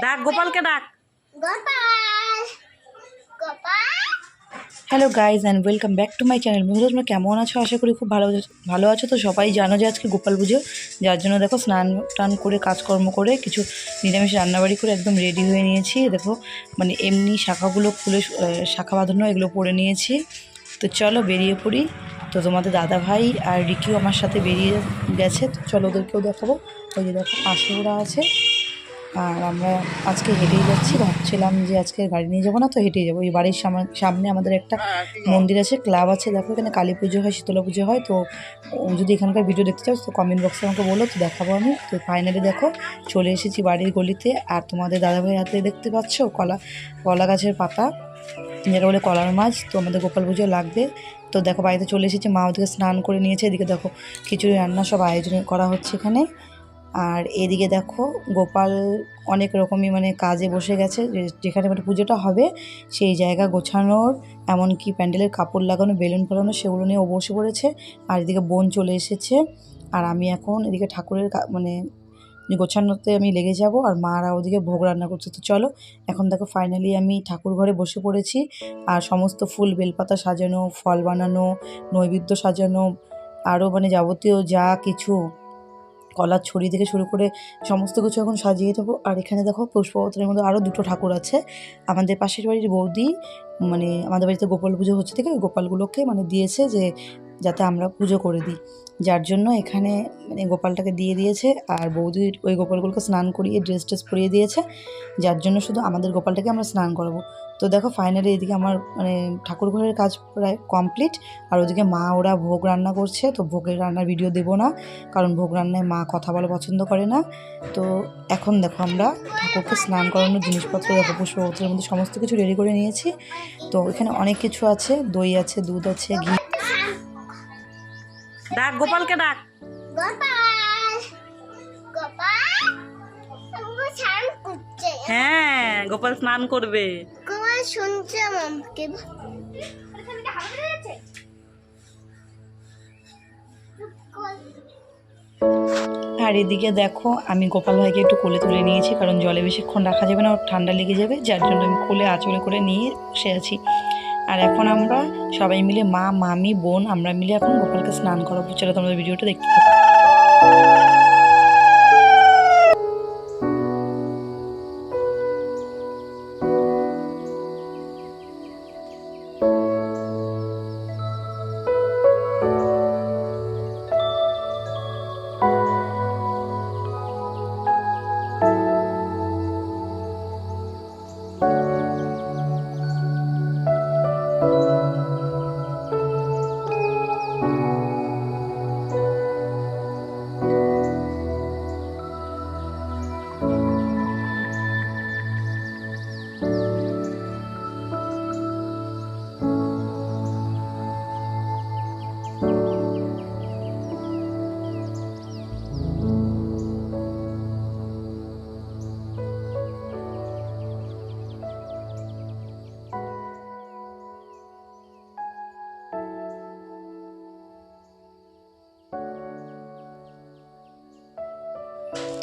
ডাক গোপালকে ডাক। Gopal. Gopal? Hello guys and welcome back to my channel বন্ধুরা তোমরা কেমন আছো? আশা করি খুব ভালো আছো- ভালো আছো। তো সবাই জানো যে আজকে গোপাল পুজো। যার জন্য দেখো স্নান টান করে কাজকর্ম করে কিছু নিরামিষ রান্নাবাড়ি করে একদম রেডি হয়ে নিয়েছি। দেখো মানে এমনি শাখাগুলো খুলে শাখা বাঁধানো এগুলো পরে নিয়েছি। তো চলো বেরিয়ে পড়ি। তো তোমাদের দাদা ভাই আর রিকিও আমার সাথে বেরিয়ে গেছে। তো চলো ওদেরকেও দেখাবো। ওই যে দেখো পাশে ওরা আছে। আর আমরা আজকে হেঁটেই যাচ্ছি। ভাবছিলাম যে আজকে গাড়ি নিয়ে যাব না তো হেঁটেই যাব। এই বাড়ির সামনে সামনে আমাদের একটা মন্দির আছে ক্লাব আছে। দেখো এখানে কালী পুজো হয় শীতলা পুজো হয়। তো যদি এখানকার ভিডিও দেখতে চাও তো কমেন্ট বক্সে আমাকে বলো তো দেখাবো আমি। তো ফাইনালি দেখো চলে এসেছি বাড়ির গলিতে। আর তোমাদের দাদাভাইয়ের হাতে দেখতে পাচ্ছ কলা কলা গাছের পাতা। যেটা বলে কলার মাছ তো আমাদের গোপাল পুজো লাগবে। তো দেখো বাড়িতে চলে এসেছি। মা ওদিকে স্নান করে নিয়েছে। এদিকে দেখো খিচুড়ি রান্না সব আয়োজন করা হচ্ছে এখানে। আর এদিকে দেখো গোপাল অনেক রকমই মানে কাজে বসে গেছে। যেখানে মানে পুজোটা হবে সেই জায়গা গোছানোর, এমনকি প্যান্ডেলের কাপড় লাগানো, বেলুন ফেলানো, সেগুলো নিয়ে ও বসে পড়েছে। আর এদিকে বোন চলে এসেছে। আর আমি এখন এদিকে ঠাকুরের মানে গোছানোতে আমি লেগে যাব আর মারা ওদিকে ভোগ রান্না করছে। তো চলো, এখন দেখো ফাইনালি আমি ঠাকুর ঘরে বসে পড়েছি। আর সমস্ত ফুল, বেলপাতা সাজানো, ফল বানানো, নৈবেদ্য সাজানো আরও মানে যাবতীয় যা কিছু কলার ছড়ি থেকে শুরু করে সমস্ত কিছু এখন সাজিয়ে দেবো। আর এখানে দেখো পুষ্পপত্রের মধ্যে আরও দুটো ঠাকুর আছে। আমাদের পাশের বাড়ির বৌদি মানে আমাদের বাড়িতে গোপাল পুজো হচ্ছে থেকে গোপালগুলোকে মানে দিয়েছে যে যাতে আমরা পুজো করে দিই। যার জন্য এখানে মানে গোপালটাকে দিয়ে দিয়েছে আর বৌদি ওই গোপালগুলোকে স্নান করিয়ে ড্রেস ট্রেস পরিয়ে দিয়েছে। যার জন্য শুধু আমাদের গোপালটাকে আমরা স্নান করাবো। তো দেখো ফাইনালি এদিকে আমার মানে ঠাকুর ঘরের কাজ প্রায় কমপ্লিট আর ওদিকে মা ওরা ভোগ রান্না করছে। তো ভোগের রান্নার ভিডিও দেবো না, কারণ ভোগ রান্নায় মা কথা বলা পছন্দ করে না। তো এখন দেখো আমরা ঠাকুরকে স্নান করানোর জিনিসপত্র, দেখো পুষ্পপত্রের মধ্যে সমস্ত কিছু রেডি করে নিয়েছি। তো এখানে অনেক কিছু আছে, দই আছে, দুধ আছে, ঘি ডাক গোপালকে ডাক। হ্যাঁ গোপাল স্নান করবে। গোপাল শুনছে মামকে আর এদিকে দেখো আমি গোপাল ভাইকে একটু কোলে তুলে নিয়েছি কারণ জলে বেশিক্ষণ রাখা যাবে না ওর ঠান্ডা লেগে যাবে যার জন্য আমি কোলে আঁচলে করে নিয়ে বসে আছি। আর এখন আমরা সবাই মিলে মা, মামি, বোন, আমরা মিলে এখন গোপালকে স্নান করাবো। চলো তোমাদের ভিডিওটা দেখতে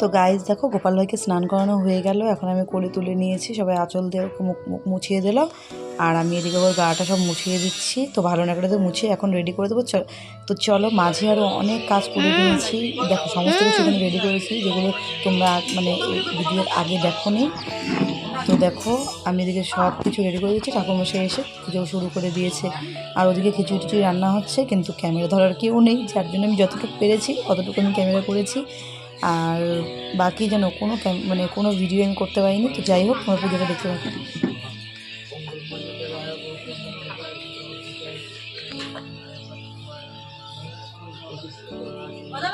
তো গাইজ দেখো গোপাল ভাইকে স্নান করানো হয়ে গেল। এখন আমি কোলে তুলে নিয়েছি, সবাই আঁচল দিয়ে মুখ মুছিয়ে দিল। আর আমি এদিকে ওর গাটা সব মুছিয়ে দিচ্ছি। তো ভালো না করে তো মুছিয়ে এখন রেডি করে দেবো। তো চলো, মাঝে আরও অনেক কাজ করে দিয়েছি। দেখো, সমস্ত কিছু এখানে রেডি করেছি, যেগুলো তোমরা মানে ভিডিওর আগে দেখো নি তো দেখো, আমি এদিকে সব কিছু রেডি করে দিচ্ছি। ঠাকুরমশাই এসে পুজো শুরু করে দিয়েছে। আর ওদিকে খিচুড়ি টিচুড়ি রান্না হচ্ছে, কিন্তু ক্যামেরা ধরার কেউ নেই। যার জন্য আমি যতটুকু পেরেছি অতটুকু আমি ক্যামেরা করেছি। আর বাকি যেন কোনো মানে কোনো ভিডিও আমি করতে পারিনি, তো যাই হোক আমার পুজোটা দেখতে পাবো। যা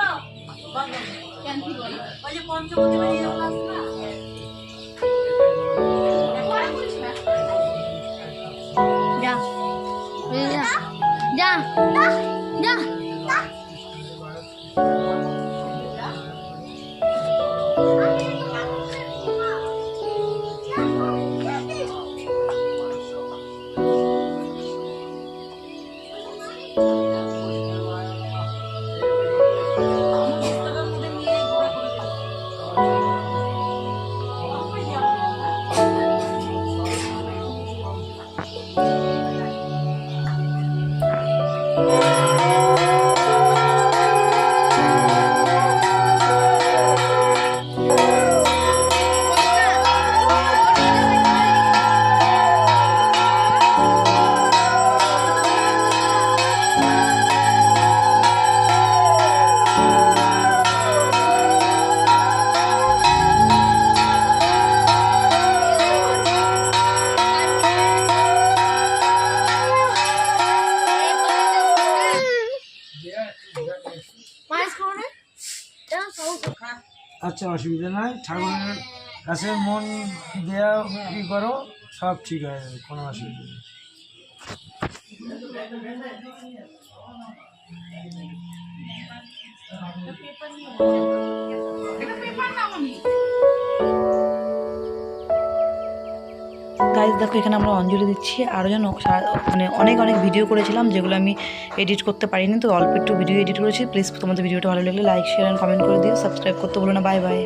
আচ্ছা অসুবিধা নাই। ঠাকুরের কাছে মন দেয়া ই করো, সব ঠিক হয়ে যাবে, কোনো অসুবিধা নেই। গাইজ দেখো, এখানে আমরা অঞ্জলি দিচ্ছি। আরও যেন মানে অনেক অনেক ভিডিও করেছিলাম, যেগুলো আমি এডিট করতে পারিনি। তো অল্প একটু ভিডিও এডিট করেছি। প্লিজ তোমাদের ভিডিওটা ভালো লাগলে লাইক শেয়ার অ্যান্ড কমেন্ট করে দিও। সাবস্ক্রাইব করতে বলো না। Bye bye